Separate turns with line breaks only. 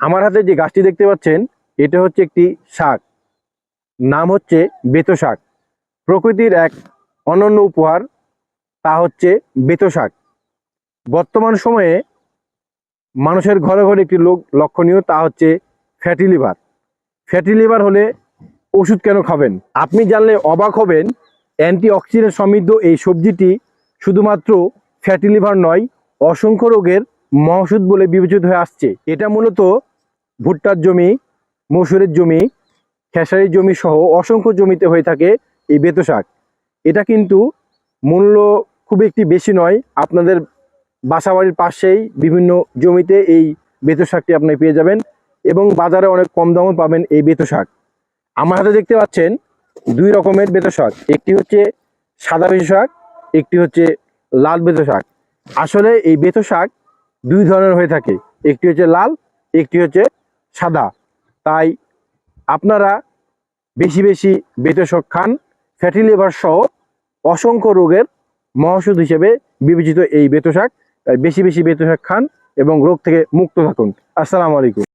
আমার হাতে যে গাছটি দেখতে পাচ্ছেন, এটা হচ্ছে একটি শাক। নাম হচ্ছে বেতো শাক। প্রকৃতির এক অনন্য উপহার, তা হচ্ছে বেতো শাক। বর্তমান সময়ে মানুষের ঘরে ঘরে একটি লোক লক্ষণীয়, তা হচ্ছে ফ্যাটি লিভার। ফ্যাটি লিভার হলে ওষুধ কেন খাবেন? আপনি জানলে অবাক হবেন অ্যান্টি অক্সিডেন্ট সমৃদ্ধ এই সবজিটি শুধুমাত্র ফ্যাটি লিভার নয়, অসংখ্য রোগের মহৌষধ বলে বিবেচিত হয়ে আসছে। এটা মূলত ভুট্টার জমি, মসুরের জমি, খেসারির জমি সহ অসংখ্য জমিতে হয়ে থাকে এই বেতো শাক। এটা কিন্তু মূল্য খুব একটি বেশি নয়। আপনাদের বাসাবাড়ির পাশেই বিভিন্ন জমিতে এই বেতো শাকটি আপনি পেয়ে যাবেন এবং বাজারে অনেক কম দামও পাবেন এই বেতো শাক। আমার হাতে দেখতে পাচ্ছেন দুই রকমের বেতো শাক। একটি হচ্ছে সাদা বেতো শাক, একটি হচ্ছে লাল বেতো শাক। আসলে এই বেতো শাক দুই ধরনের হয়ে থাকে। একটি হচ্ছে লাল, একটি হচ্ছে সাদা। তাই আপনারা বেশি বেশি বেতসক খান ফ্যাটি লিভার সহ অসংখ্য রোগের মহসুদ হিসেবে বিবেচিত এই বেতশাক তাই বেশি বেশি বেতশাক খান এবং রোগ থেকে মুক্ত থাকুন। আসসালামু আলাইকুম।